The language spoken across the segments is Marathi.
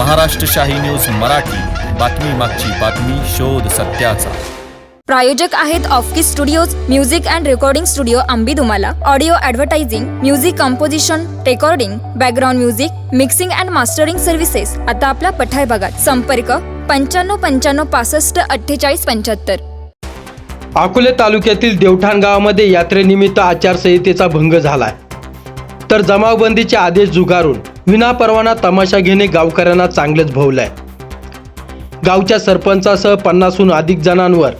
महाराष्ट्र शाही न्यूज मराठी. बातमी मागची बातमी शोध सत्याचा. प्रायोजक आहेत ऑफकिस studios music and recording studio Ambi Dumala audio advertising music composition recording background music mixing and mastering services आता आपल्या पठार भागात संपर्क पंच्याण्णव पंच्याण्णव पासष्ट अठ्ठेचाळीस पंच्याहत्तर. अकोले तालुक्यातील देवठाण गावामध्ये यात्रेनिमित्त आचारसंहितेचा भंग झालाय. तर जमावबंदीचे आदेश झुगारून विनापरवाना तमाशा घेणे गावकऱ्यांना चांगलेच भोवलंय. गावच्या सरपंचासह पन्नासहून अधिक जणांवर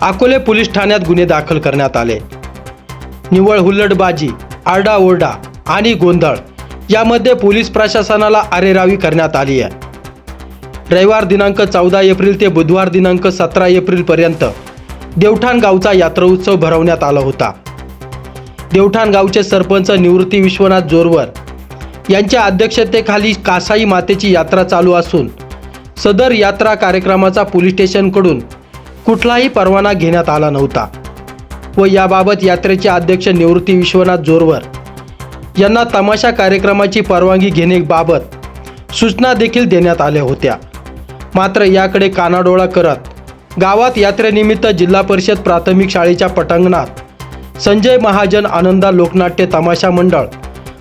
अकोले पोलीस ठाण्यात गुन्हे दाखल करण्यात आले. निवळ हुल्लडबाजी आरडाओरडा आणि गोंधळ यामध्ये पोलीस प्रशासनाला अरेरावी करण्यात आली आहे. रविवार दिनांक चौदा एप्रिल ते बुधवार दिनांक सतरा एप्रिलपर्यंत देवठाण गावचा यात्रा उत्सव भरवण्यात आला होता. देवठाण गावचे सरपंच निवृत्ती विश्वनाथ जोरवर यांच्या अध्यक्षतेखाली कासाई मातेची यात्रा चालू असून सदर यात्रा कार्यक्रमाचा पोलीस स्टेशनकडून कुठलाही परवाना घेण्यात आला नव्हता व याबाबत यात्रेचे अध्यक्ष निवृत्ती विश्वनाथ जोरवर यांना तमाशा कार्यक्रमाची परवानगी घेण्याबाबत सूचना देखील देण्यात आल्या होत्या. मात्र याकडे कानाडोळा करत गावात यात्रेनिमित्त जिल्हा परिषद प्राथमिक शाळेच्या पटांगणात संजय महाजन आनंदा लोकनाट्य तमाशा मंडळ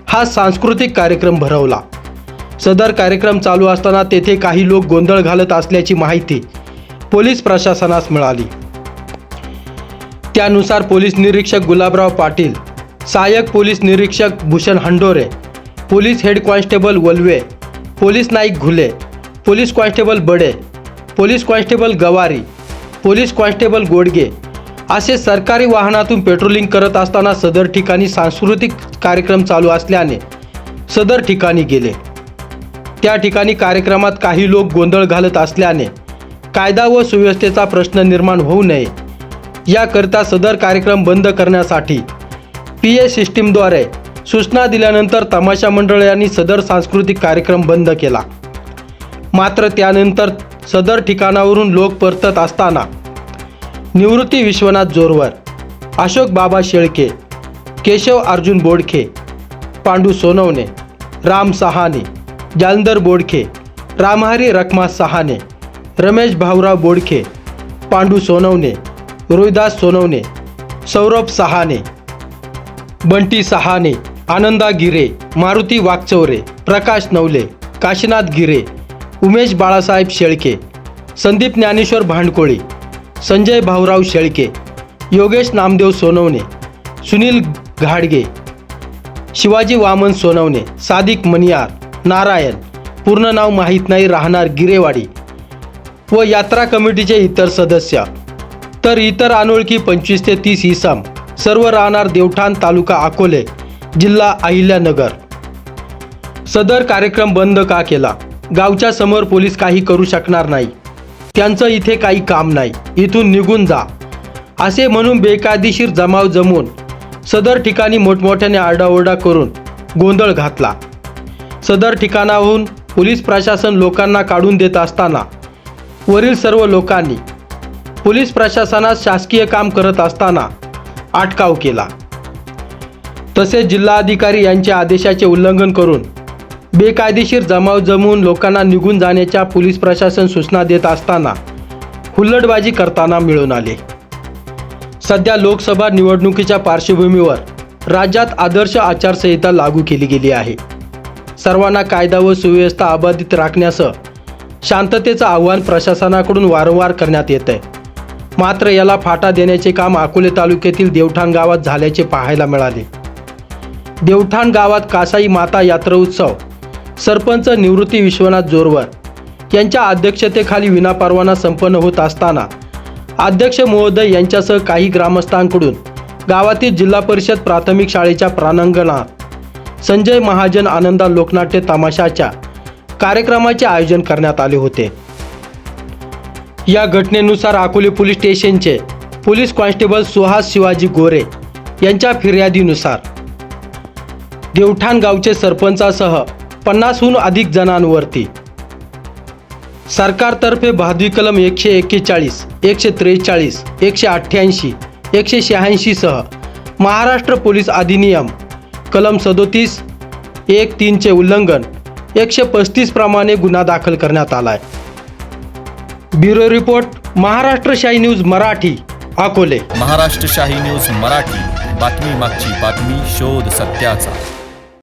हा सांस्कृतिक कार्यक्रम भरवला. सदर कार्यक्रम चालू असताना तेथे काही लोक गोंधळ घालत असल्याची माहिती पोलीस प्रशासनास मिळाली. त्यानुसार पोलीस निरीक्षक गुलाबराव पाटील सहाय्यक पोलीस निरीक्षक Bhushan Handore police head constable Walve police naik Ghule police constable Bade police constable Gawari police constable Godage असे सरकारी वाहनातून पेट्रोलिंग करत असताना सदर ठिकाणी सांस्कृतिक कार्यक्रम चालू असल्याने सदर ठिकाणी गेले. त्या ठिकाणी कार्यक्रमात काही लोक गोंधळ घालत असल्याने कायदा व सुव्यवस्थेचा प्रश्न निर्माण होऊ नये. याकरिता सदर कार्यक्रम बंद करण्यासाठी पी ए सिस्टीमद्वारे सूचना दिल्यानंतर तमाशा मंडळ यांनी सदर सांस्कृतिक कार्यक्रम बंद केला. मात्र त्यानंतर सदर ठिकाणावरून लोक परतत असताना निवृत्ती विश्वनाथ जोरवर अशोक बाबा शेळके केशव अर्जुन बोडखे पांडू सोनवणे राम सहाने जालंदर बोडखे रामहरी रखमा सहाने रमेश भाऊराव बोडखे पांडू सोनवणे रोहिदास सोनवणे सौरभ सहाने बंटी सहाने आनंदा गिरे मारुती वागचौरे प्रकाश नवले काशीनाथ गिरे उमेश बाळासाहेब शेळके संदीप ज्ञानेश्वर भांडकोळी संजय भाऊराव शेळके योगेश नामदेव सोनवणे सुनील घाडगे शिवाजी वामन सोनवणे सादिक मनियार नारायण पूर्ण नाव माहीत नाही राहणार गिरेवाडी व यात्रा कमिटीचे इतर सदस्य. तर इतर अनोळखी पंचवीस ते तीस इसम सर्व राहणार देवठाण तालुका अकोले जिल्हा अहिल्यानगर. सदर कार्यक्रम बंद का केला? गावच्या समोर पोलीस काही करू शकणार नाही. त्यांचं इथे काही काम नाही. इथून निघून जा. असे म्हणून बेकायदेशीर जमाव जमवून सदर ठिकाणी मोठमोठ्याने आरडाओरडा करून गोंधळ घातला. सदर ठिकाणाहून पोलीस प्रशासन लोकांना काढून देत असताना वरील सर्व लोकांनी पोलीस प्रशासनात शासकीय काम करत असताना अटकाव केला. तसेच जिल्हाधिकारी यांच्या आदेशाचे उल्लंघन करून बेकायदेशीर जमाव जमवून लोकांना निघून जाण्याच्या पोलीस प्रशासन सूचना देत असताना हुल्लडबाजी करताना मिळून आले. सध्या लोकसभा निवडणुकीच्या पार्श्वभूमीवर राज्यात आदर्श आचारसंहिता लागू केली गेली आहे. सर्वांना कायदा व सुव्यवस्था अबाधित राखण्यासह शांततेचं आव्हान प्रशासनाकडून वारंवार करण्यात येत आहे. मात्र याला फाटा देण्याचे काम अकोले तालुक्यातील देवठाण गावात झाल्याचे पाहायला मिळाले. देवठाण गावात कासाई माता यात्रा उत्सव सरपंच निवृत्ती विश्वनाथ जोरवर यांच्या अध्यक्षतेखाली विनापरवाना संपन्न होत असताना अध्यक्ष महोदय यांच्यासह काही ग्रामस्थांकडून गावातील जिल्हा परिषद प्राथमिक शाळेच्या प्रांगणात संजय महाजन आनंदा लोकनाट्य तमाशाच्या कार्यक्रमाचे आयोजन करण्यात आले होते. या घटनेनुसार अकोले पोलीस स्टेशनचे पोलीस कॉन्स्टेबल सुहास शिवाजी गोरे यांच्या फिर्यादीनुसार देवठाण गावचे सरपंचासह पन्नासहून अधिक जणांवरती. सरकारतर्फे भादवी कलम एकशे एक्केचाळीस एकशे त्रेचाळीस एकशे अठ्ठ्याऐंशी एकशे शहाऐंशीसह महाराष्ट्र पोलीस अधिनियम कलम सदोतीस एक तीनचे उल्लंघन एकशे पस्तीस प्रमाणे गुन्हा दाखल करण्यात आला आहे ब्युरो रिपोर्ट महाराष्ट्र शाही न्यूज मराठी अकोले. महाराष्ट्र शाही न्यूज मराठी बातमी मागची बातमी शोध सत्याचा.